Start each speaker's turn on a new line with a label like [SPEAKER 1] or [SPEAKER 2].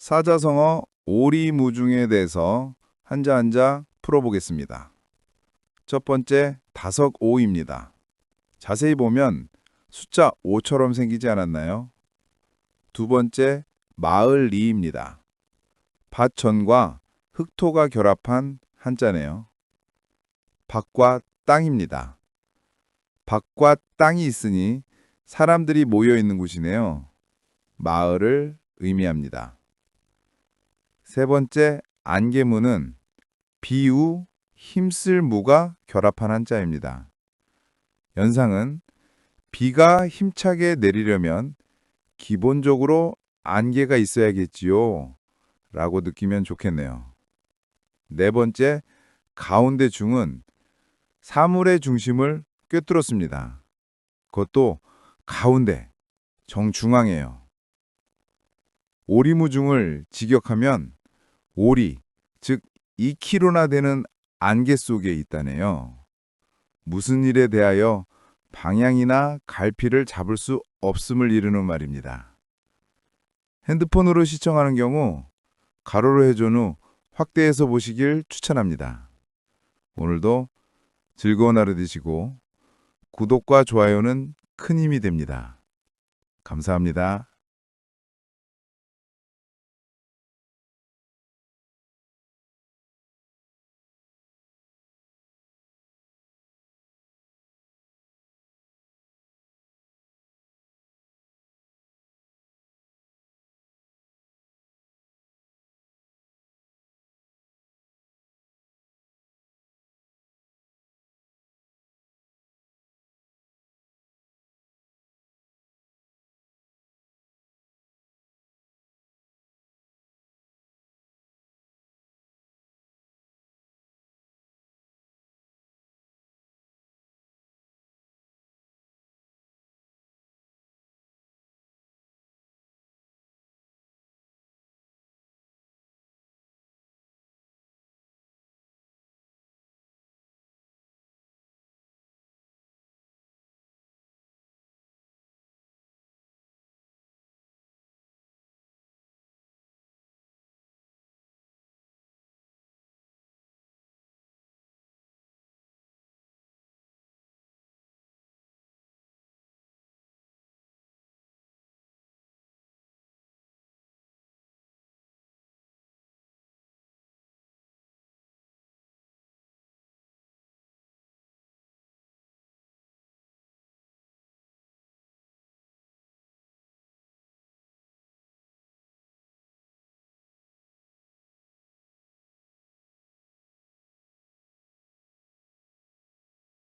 [SPEAKER 1] 사자성어 오리무중에 대해서 한자 한자 풀어보겠습니다. 첫 번째 다석오입니다. 자세히 보면 숫자 5처럼 생기지 않았나요? 두 번째 마을리입니다. 밭전과 흑토가 결합한 한자네요. 밭과 땅입니다. 밭과 땅이 있으니 사람들이 모여 있는 곳이네요. 마을을 의미합니다. 세 번째 안개무는 비우, 힘쓸 무가 결합한 한자입니다. 연상은 비가 힘차게 내리려면 기본적으로 안개가 있어야겠지요. 라고 느끼면 좋겠네요. 네 번째, 가운데 중은 사물의 중심을 꿰뚫었습니다. 그것도 가운데, 정중앙이에요. 오리무중을 직역하면 오리, 즉 2kg나 되는 안개 속에 있다네요. 무슨 일에 대하여 방향이나 갈피를 잡을 수 없음을 이르는 말입니다. 핸드폰으로 시청하는 경우 가로로 해준 후 확대해서 보시길 추천합니다. 오늘도 즐거운 하루 되시고 구독과 좋아요는 큰 힘이 됩니다. 감사합니다.